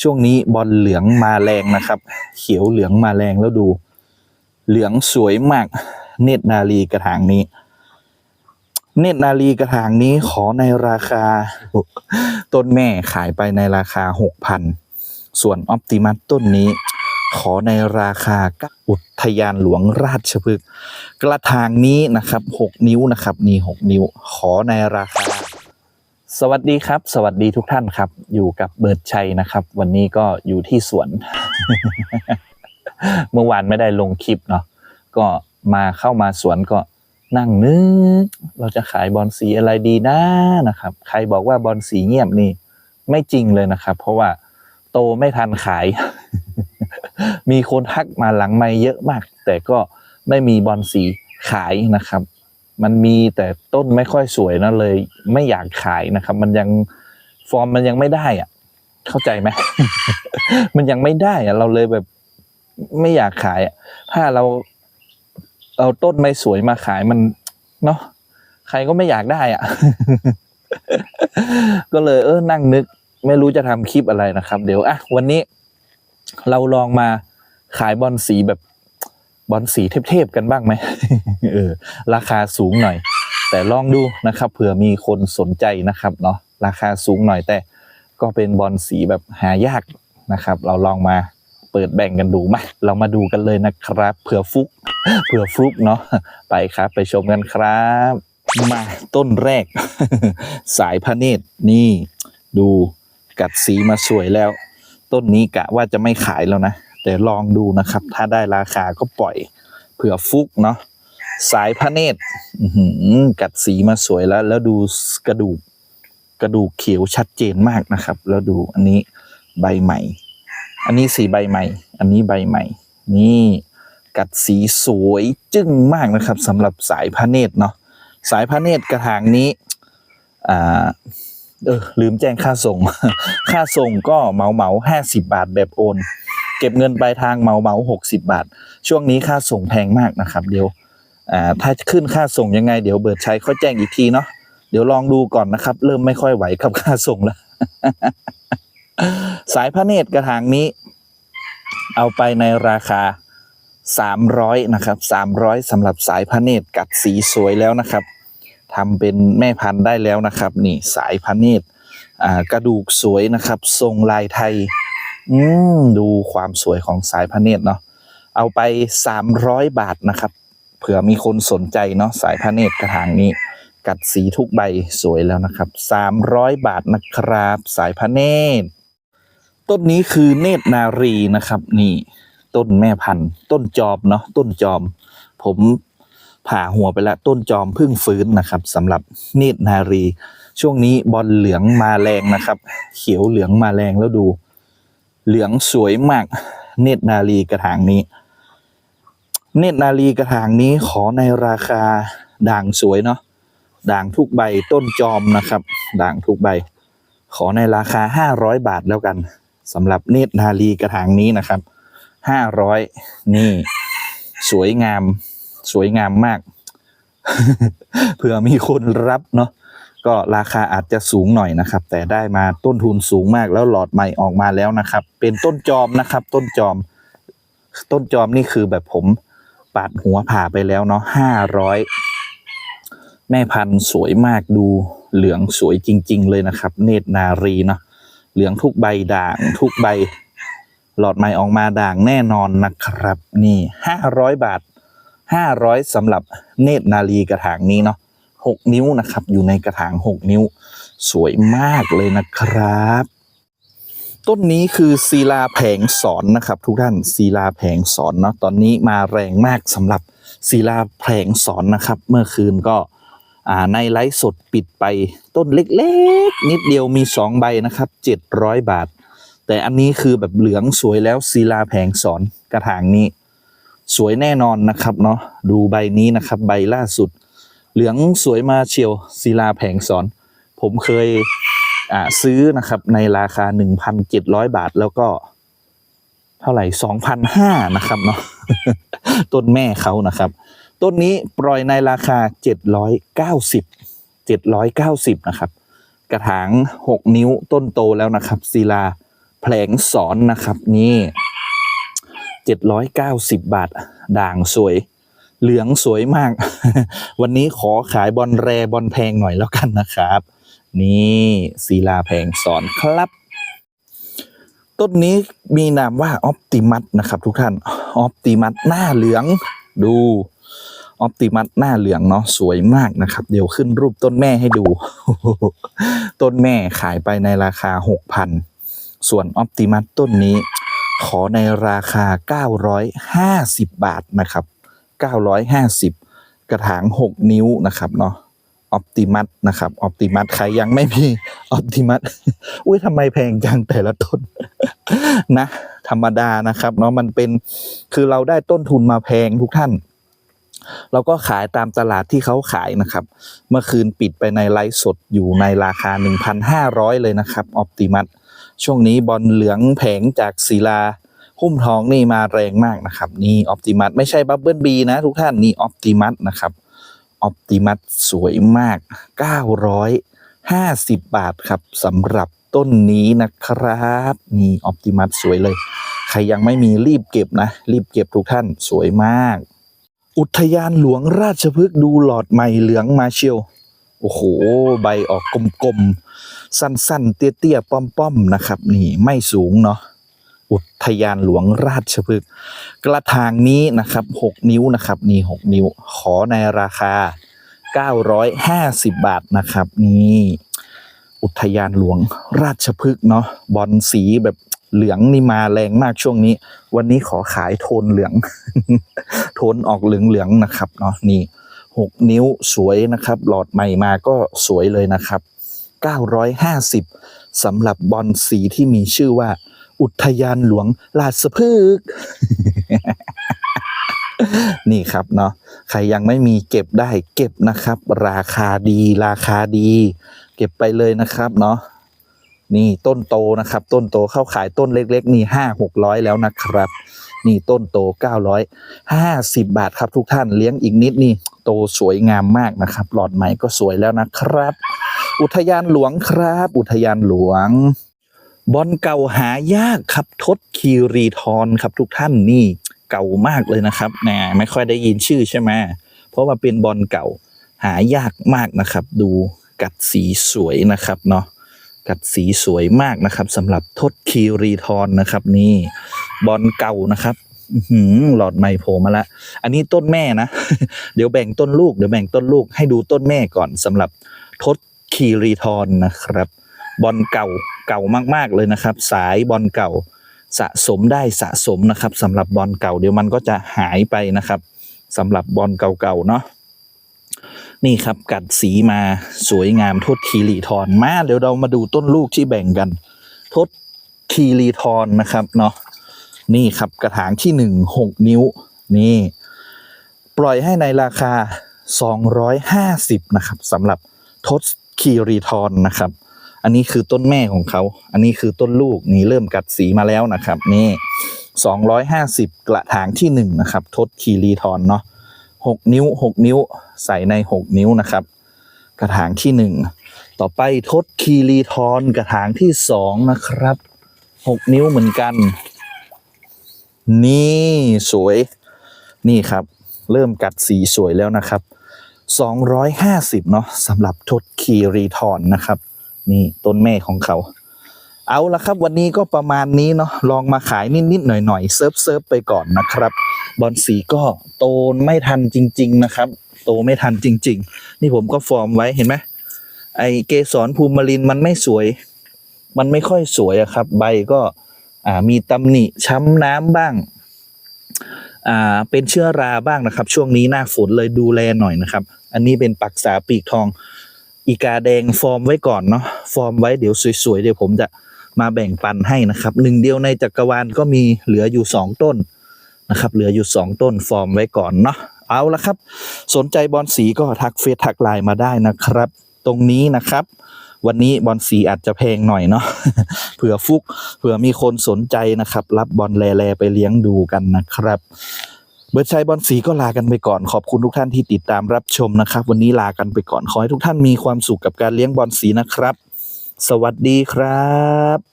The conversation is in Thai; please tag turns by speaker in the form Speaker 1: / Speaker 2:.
Speaker 1: ช่วงนี้บอลเหลืองมาแรงนะครับ เขียวเหลืองมาแรงแล้วดู เหลืองสวยมาก เนตรนาลีกระถางนี้ เนตรนาลีกระถางนี้ขอในราคา ต้นแม่ขายไปในราคาหกพันส่วนออปติมัสต้นนี้ ขอในราคาอุทยานหลวงราชพฤกษ์กระถางนี้นะครับหกนิ้วนะครับ นี่หกนิ้ว ขอในราคา สวัสดีครับ สวัสดีทุกท่านครับ อยู่กับเบิร์ดชัยนะครับ วันนี้ก็อยู่ที่สวน เมื่อวานไม่ได้ลงคลิปเนาะก็มาเข้ามาสวนก็นั่งนึกเราจะขายบอลสีอะไรดีนะนะครับ ใครบอกว่าบอลสีเงียบนี่ไม่จริงเลยนะครับ เพราะว่าโตไม่ทันขาย มีคนทักมาหลังไม่เยอะมาก แต่ก็ไม่มีบอลสีขายนะครับ มันมีแต่ต้นไม่ค่อยสวยนะเลย ไม่อยากขายนะครับ มันยังฟอร์มมันยังไม่ได้อะ เข้าใจไหมมันยังไม่ได้อะ เราเลยแบบไม่อยากขายอะ ถ้าเราเอาต้นไม่สวยมาขายมันเนาะใครก็ไม่อยากได้อะ ก็เลยเออนั่งนึก ไม่รู้จะทำคลิปอะไรนะครับ เดี๋ยวอะวันนี้เราลองมาขายบอลสีแบบ บอลสีเทพๆกันบ้างไหมเออราคาสูงหน่อย แต่ลองดูนะครับเผื่อมีคนสนใจนะครับเนาะราคาสูงหน่อยแต่ก็เป็นบอลสีแบบหายากนะครับ เราลองมาเปิดแบ่งกันดูไหมเรามาดูกันเลยนะครับเผื่อฟุกเผื่อฟุกเนาะไปครับ ไปชมกันครับ มาต้นแรก สายพระเนตรนี่ ดูกัดสีมาสวยแล้ว ต้นนี้กะว่าจะไม่ขายแล้วนะ แต่ลองดูนะครับ ถ้าได้ราคาก็ปล่อยเผื่อฟุกเนาะสายพระเนตรกัดสีมาสวยแล้ว แล้วดูกระดูกกระดูกเขียวชัดเจนมากนะครับ แล้วดูอันนี้ใบใหม่ อันนี้สีใบใหม่ อันนี้ใบใหม่ นี่กัดสีสวยจึ้งมากนะครับสำหรับสายพระเนตรเนาะสายพระเนตรกระถางนี้อ่าเออลืมแจ้งค่าส่ง ค่าส่งก็เหมาเหมาห้าสิบาทแบบโอน เก็บเงินปลายทางเหมาเหมาหกสิบาท ช่วงนี้ค่าส่งแพงมากนะครับ เดี๋ยวอ่าถ้าขึ้นค่าส่งยังไง เดี๋ยวเบิร์ดใช้ค่อยแจ้งอีกทีเนาะเดี๋ยวลองดูก่อนนะครับ เริ่มไม่ค่อยไหวกับค่าส่งแล้ว สายพระเนตรกระถางนี้ เอาไปในราคา 300 นะครับ 300สำหรับสายพระเนตรกัดสีสวยแล้วนะครับทำเป็นแม่พันธุ์ได้แล้วนะครับ นี่สายพระเนตรกระดูกสวยนะครับ ทรงลายไทย อืมดูความสวยของสายพระเนตรเนาะเอาไป300บาทนะครับ เผื่อมีคนสนใจเนาะสายพระเนตรกระถางนี้ กัดสีทุกใบสวยแล้วนะครับ300บาทนะครับ สายพระเนตรต้นนี้คือเนตรนารีนะครับนี่ต้นแม่พันธุ์ ต้นจอมเนาะต้นจอม ผมผ่าหัวไปแล้วต้นจอมพิ่งฟื้นนะครับสำหรับเนตรนารี ช่วงนี้บอลเหลืองมาแรงนะครับ เขียวเหลืองมาแรงแล้วดู เหลืองสวยมาก เนตรนารีกระถางนี้ เนตรนารีกระถางนี้ขอในราคาด่างสวยเนาะด่างทุกใบต้นจอมนะครับ ด่างทุกใบ ขอในราคาห้าร้อยบาทแล้วกันสำหรับเนตรนารีกระถางนี้นะครับห้าร้อยนี่ สวยงาม สวยงามมากเผื่อมีคนรับเนาะ ก็ราคาอาจจะสูงหน่อยนะครับ แต่ได้มาต้นทุนสูงมากแล้วหลอดใหม่ออกมาแล้วนะครับ เป็นต้นจอมนะครับ ต้นจอม ต้นจอมนี่คือแบบผมปาดหัวผ่าไปแล้วเนาะห้าร้อยแม่พันธุ์สวยมากดูเหลืองสวยจริง ๆ เลยนะครับ เนตรนารีเนาะเหลืองทุกใบด่างทุกใบ หลอดใหม่ออกมาด่างแน่นอนนะครับ นี่ห้าร้อยบาทห้าร้อยสำหรับเนตรนารีกระถางนี้เนาะ หกนิ้วนะครับ อยู่ในกระถางหกนิ้ว สวยมากเลยนะครับ ต้นนี้คือศิลาแผงสอนนะครับ ทุกท่านศิลาแผงสอนเนาะตอนนี้มาแรงมากสำหรับศิลาแผงสอนนะครับ เมื่อคืนก็ในไลฟ์สดปิดไปต้นเล็กๆ นิดเดียวมีสองใบนะครับเจ็ดร้อยบาท แต่อันนี้คือแบบเหลืองสวยแล้วศิลาแผงสอนกระถางนี้ สวยแน่นอนนะครับเนาะดูใบนี้นะครับ ใบล่าสุด เหลืองสวยมาเชียวศิลาแผงสอน ผมเคยซื้อนะครับในราคา 1,700 บาทแล้วก็เท่าไหร่2,500นะครับเนาะต้นแม่เขานะครับ ต้นนี้ปล่อยในราคา 790 790นะครับ กระถาง 6 นิ้วต้นโตแล้วนะครับศิลาแผลงสอนนะครับนี่เจ็ดร้อยเก้าสิบบาท ด่างสวย เหลืองสวยมาก วันนี้ขอขายบอลแรบอลแพงหน่อยแล้วกันนะครับ นี่ศิลาแผงสอนครับ ต้นนี้มีนามว่าออปติมัสนะครับ ทุกท่านออปติมัสหน้าเหลืองดูออปติมัสหน้าเหลืองเนาะสวยมากนะครับ เดี๋ยวขึ้นรูปต้นแม่ให้ดู ต้นแม่ขายไปในราคา6,000ส่วนออปติมัสต้นนี้ ขอในราคา 950 บาทนะครับ 950 กระถาง 6 นิ้วนะครับเนาะออปติมัสนะครับออปติมัสใครยังไม่มีออปติมัสอุ้ยทำไมแพงจังแต่ละต้น นะ ธรรมดานะครับเนาะมันเป็นคือเราได้ต้นทุนมาแพงทุกท่าน เราก็ขายตามตลาดที่เขาขายนะครับ เมื่อคืนปิดไปในไลฟ์สดอยู่ในราคา 1,500 เลยนะครับออปติมัสช่วงนี้บอลเหลืองแผงจากศิลา หุ้มทองนี่มาแรงมากนะครับ นี่ออปติมัสไม่ใช่บับเบิลบีนะทุกท่านนี่ออปติมัสนะครับออปติมัสสวยมาก 950 บาทครับสำหรับต้นนี้นะครับ นี่ออปติมัสสวยเลย ใครยังไม่มีรีบเก็บนะ รีบเก็บทุกท่านสวยมาก อุทยานหลวงราชพฤกษ์ดูหลอดใหม่เหลืองมาเชียวโอ้โห ใบออกกลมๆ สั้นๆ เตี้ยๆ ป้อมๆ นะครับ นี่ไม่สูงเนาะ อุทยานหลวงราชพฤกษ์กระถางนี้นะครับ 6 นิ้วนะครับนี่6นิ้วขอในราคา 950 บาทนะครับ นี่อุทยานหลวงราชพฤกษ์เนาะบอลสีแบบเหลืองนี่มาแรงมากช่วงนี้ วันนี้ขอขายโทนเหลือง โทนออกเหลืองๆนะครับเนาะนี่หกนิ้วสวยนะครับ หลอดใหม่มาก็สวยเลยนะครับ 950สำหรับบอลสีที่มีชื่อว่า อุทยานหลวงราชพฤกษ์นี่ครับเนาะใครยังไม่มีเก็บได้เก็บนะครับ ราคาดีราคาดี เก็บไปเลยนะครับเนาะนี่ต้นโตนะครับ ต้นโตเข้าขายต้นเล็ก ๆ นี่ห้าหกร้อยแล้วนะครับ นี่ต้นโตเก้าร้อยห้าสิบบาทครับ ทุกท่านเลี้ยงอีกนิดนี่โตสวยงามมากนะครับ หลอดใหม่ก็สวยแล้วนะครับ อุทยานหลวงครับ อุทยานหลวง บอลเก่าหายากครับทศคีรีทรครับทุกท่านนี่เก่ามากเลยนะครับแหมไม่ค่อยได้ยินชื่อใช่ไหมเพราะว่าเป็นบอลเก่าหายากมากนะครับ ดูกัดสีสวยนะครับเนาะกัดสีสวยมากนะครับสำหรับทศคีรีทรนนะครับ นี่บอลเก่านะครับหือหลอดไมโผล่มาละ อันนี้ต้นแม่นะ เดี๋ยวแบ่งต้นลูก เดี๋ยวแบ่งต้นลูกให้ดูต้นแม่ก่อนสำหรับทศคีรีทรนะครับ บอลเก่าเก่ามาก ๆเลยนะครับ สายบอลเก่าสะสมได้สะสมนะครับสำหรับบอลเก่าเดี๋ยวมันก็จะหายไปนะครับสำหรับบอลเก่าๆเนาะนี่ครับกัดสีมาสวยงามทศคีรีทรมาเดี๋ยวเรามาดูต้นลูกที่แบ่งกัน ทศคีรีทรนนะครับเนาะนี่ครับกระถางที่หนึ่งหกนิ้ว นี่ ปล่อยให้ในราคา 250 นะครับสำหรับทศคีรีทรนะครับ อันนี้คือต้นแม่ของเขา อันนี้คือต้นลูกนี่เริ่มกัดสีมาแล้วนะครับ นี่250กระถางที่หนึ่งนะครับทศคีรีทรเนาะ6นิ้ว6นิ้วใส่ใน6นิ้วนะครับ กระถางที่หนึ่งต่อไปทศคีรีทรกระถางที่สองนะครับ6นิ้วเหมือนกัน นี่สวยนี่ครับ เริ่มกัดสีสวยแล้วนะครับ 250 เนาะสำหรับทศคีรีทรนะครับ นี่ต้นแม่ของเขา เอาละครับ วันนี้ก็ประมาณนี้เนาะลองมาขายนิดๆหน่อยๆเซิร์ฟเซิร์ฟไปก่อนนะครับบอลสีก็โตไม่ทันจริง ๆ นะครับ โตไม่ทันจริง ๆ นี่ผมก็ฟอร์มไว้เห็นไหมไอเกสรภูมิลินมันไม่สวย มันไม่ค่อยสวยอะครับ ใบก็อ่ามีตำหนิช้ำน้ำบ้างอ่าเป็นเชื้อราบ้างนะครับ ช่วงนี้หน้าฝนเลยดูแลหน่อยนะครับ อันนี้เป็นปักษาปีกทอง อีกาแดงฟอร์มไว้ก่อนเนาะฟอร์มไว้เดี๋ยวสวยๆเดี๋ยวผมจะมาแบ่งปันให้นะครับหนึ่งเดียวในจักรวาลก็มีเหลืออยู่สองต้นนะครับเหลืออยู่สองต้นฟอร์มไว้ก่อนเนาะเอาละครับ สนใจบอลสีก็ทักเฟซทักไลน์มาได้นะครับ ตรงนี้นะครับ วันนี้บอลสีอาจจะแพงหน่อยเนาะเผื่อฟุกเผื่อมีคนสนใจนะครับ รับบอลแลๆไปเลี้ยงดูกันนะครับ เบิร์ดชัยบอลสีก็ลากันไปก่อนขอบคุณทุกท่านที่ติดตามรับชมนะครับ วันนี้ลากันไปก่อนขอให้ทุกท่านมีความสุขกับการเลี้ยงบอลสีนะครับ สวัสดีครับ